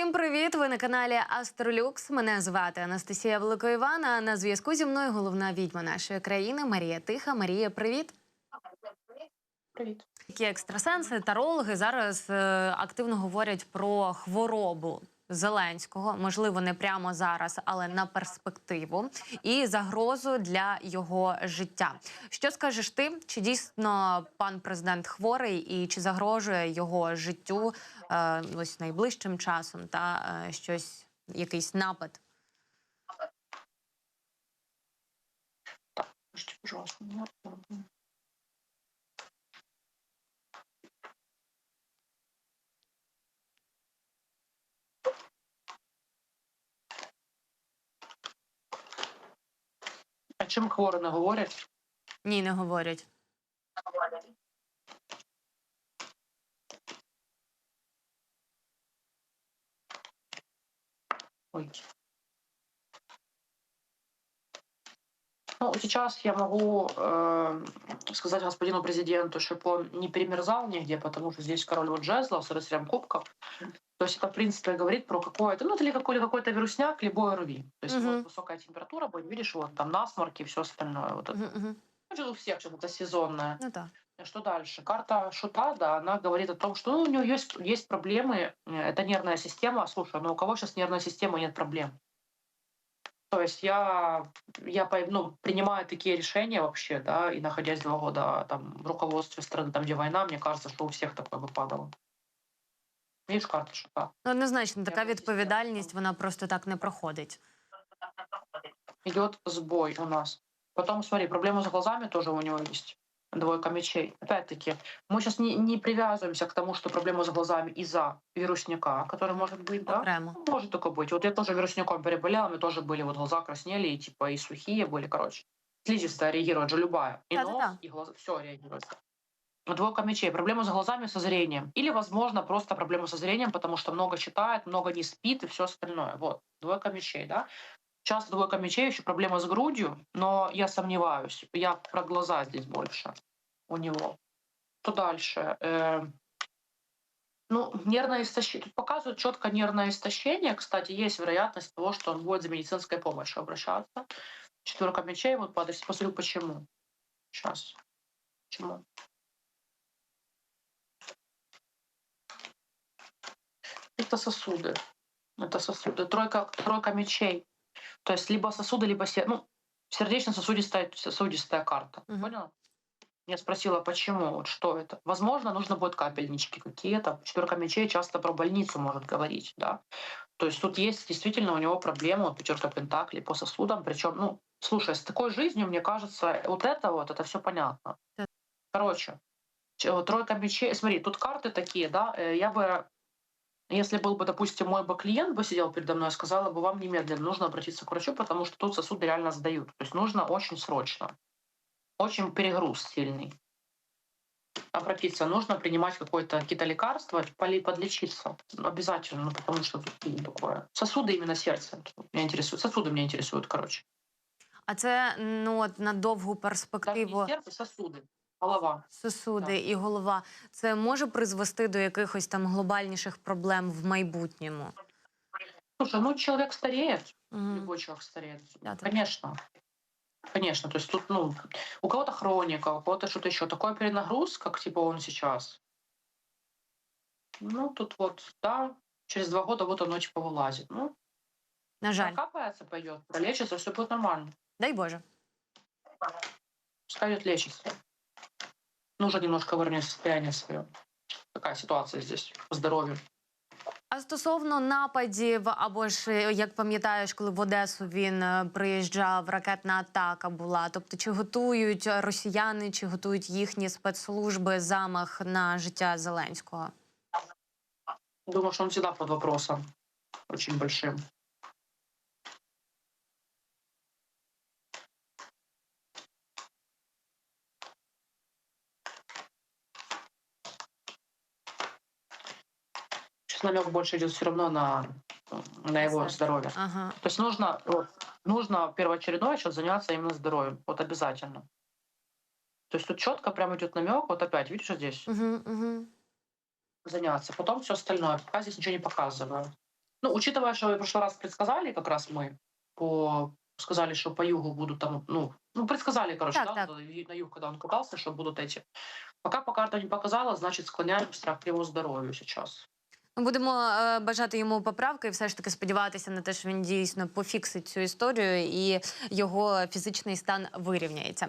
Всім привіт! Ви на каналі Астролюкс. Мене звати Анастасія Великоївана. А На зв'язку зі мною головна відьма нашої країни Марія Тиха. Марія, привіт! Привіт. Такі екстрасенси, тарологи зараз е, активно говорять про хворобу Зеленського, можливо, не прямо зараз, але на перспективу і загрозу для його життя. Що скажеш ти? Чи дійсно пан президент хворий, і чи загрожує його життю е, ось найближчим часом та е, щось, якийсь напад? Слушайте, пожалуйста, чим хворо не говорять? Ні, не говорять. Ой. Ну, сейчас я могу э, сказать господину президенту, чтобы он не перемерзал нигде, потому что здесь король вот жезлов с рыцарем кубков. То есть это, в принципе, говорит про какое-то, ну, это ли какой- какой-то вирусняк, либо ОРВИ. То есть Мгм. вот высокая температура будет, видишь, вот там насморки и все остальное. Вот это. Угу, угу. Ну, У всех что-то сезонное. Ну так. Что дальше? Карта Шута, да, она говорит о том, что ну, у нее есть, есть проблемы. э, Это нервная система. Слушай, ну у кого сейчас нервная система, нет проблем. То есть я, я ну, принимаю такие решения вообще, да, и находясь два года там, в руководстве страны, там, где война, мне кажется, что у всех такое выпадало. Видишь карта Шута? Ну, однозначно, така відповідальність вона просто так не проходить. Идет сбой у нас. Потом, смотри, проблема с глазами тоже у него есть. Двойка мечей. Опять-таки, мы сейчас не, не привязываемся к тому, что проблема с глазами из-за вирусняка, который может быть, да? Окремо. Ну, Может такое быть. Вот я тоже вирусником переболела, меня тоже были вот глаза краснели, и типа и сухие были, короче. Слизистая реагирует же любая. И Да-да-да. нос, и глаза, все реагирует. Двойка мечей. Проблема с глазами, со зрением. Или, возможно, просто проблема со зрением, потому что много читает, много не спит и все остальное. Вот. Двойка мечей, да? Часто двойка мечей еще проблема с грудью, но я сомневаюсь. Я про глаза здесь больше у него. Что дальше? Э, ну, нервное истощение. Тут показывают четко нервное истощение. Кстати, есть вероятность того, что он будет за медицинской помощью обращаться. Четверка мечей, вот падает. Посмотрю, почему. Сейчас. Почему? Это сосуды. Это сосуды. Тройка, тройка мечей. То есть либо сосуды, либо се... ну, сердечно-сосудистая сосудистая карта. Мгм. Поняла? Я спросила, почему, вот что это. Возможно, нужно будет капельнички какие-то. Четверка мечей часто про больницу может говорить, да. То есть тут есть действительно у него проблема, вот пятерка пентаклей по сосудам. Причем, ну, слушай, с такой жизнью, мне кажется, вот это вот, это все понятно. Да. Короче, тройка мечей. Смотри, тут карты такие, да. э, Я бы если был бы, допустим, мой бы клиент бы сидел передо мной, я сказала бы, вам немедленно нужно обратиться к врачу, потому что тут сосуды реально сдают. То есть нужно очень срочно. Очень перегруз сильный. Обратиться нужно, принимать какое-то, какие-то лекарства, поли- подлечиться. Обязательно, ну, потому что тут ну, такое. Сосуды именно сердца меня интересуют. Сосуды меня интересуют, короче. А це ну от на довгу Даже перспективу не сердце, сосуды. Голова. сосуди Так. і голова. Це може призвести до якихось там глобальніших проблем в майбутньому. Слушай, ну человек стареет, Мгм. Любой человек стареет. Да, да. Конечно. Конечно. То есть тут, ну, у кого-то хроника, у кого-то что-то еще. Такой перенагруз, как типа он сейчас. Ну, тут вот, да, через два года вот оно типа вылазит. Ну, На жаль, капается, пойдет, пролечится, все будет нормально. дай Боже. Пускай идет лечится. Нужно немножко выровнять состояние свое. Такая ситуация здесь по здоровью. А стосовно нападів, або ж е, як пам'ятаєш, коли в Одесу він е, приїжджав, ракетна атака була. Тобто, чи готують росіяни, чи готують їхні спецслужби замах на життя Зеленського? Думаю, що він всегда під вопросом. дуже большим. Намек больше идет все равно на, на его здоровье. Ага. То есть нужно, вот, нужно первоочередное сейчас заняться именно здоровьем. Вот обязательно. То есть тут четко прям идет намек, вот опять, видишь, здесь Угу, угу. заняться. Потом все остальное. Пока здесь ничего не показываю. Ну, учитывая, что в прошлый раз предсказали, как раз мы по сказали, что по югу будут там, ну, ну предсказали, короче, Так, да, так. на- на юг, когда он катался, что будут эти. Пока по карта не показала, значит, склоняемся к его здоровью сейчас. Ми Будемо е, бажати йому поправки і все ж таки сподіватися на те, що він дійсно пофіксить цю історію і його фізичний стан вирівняється.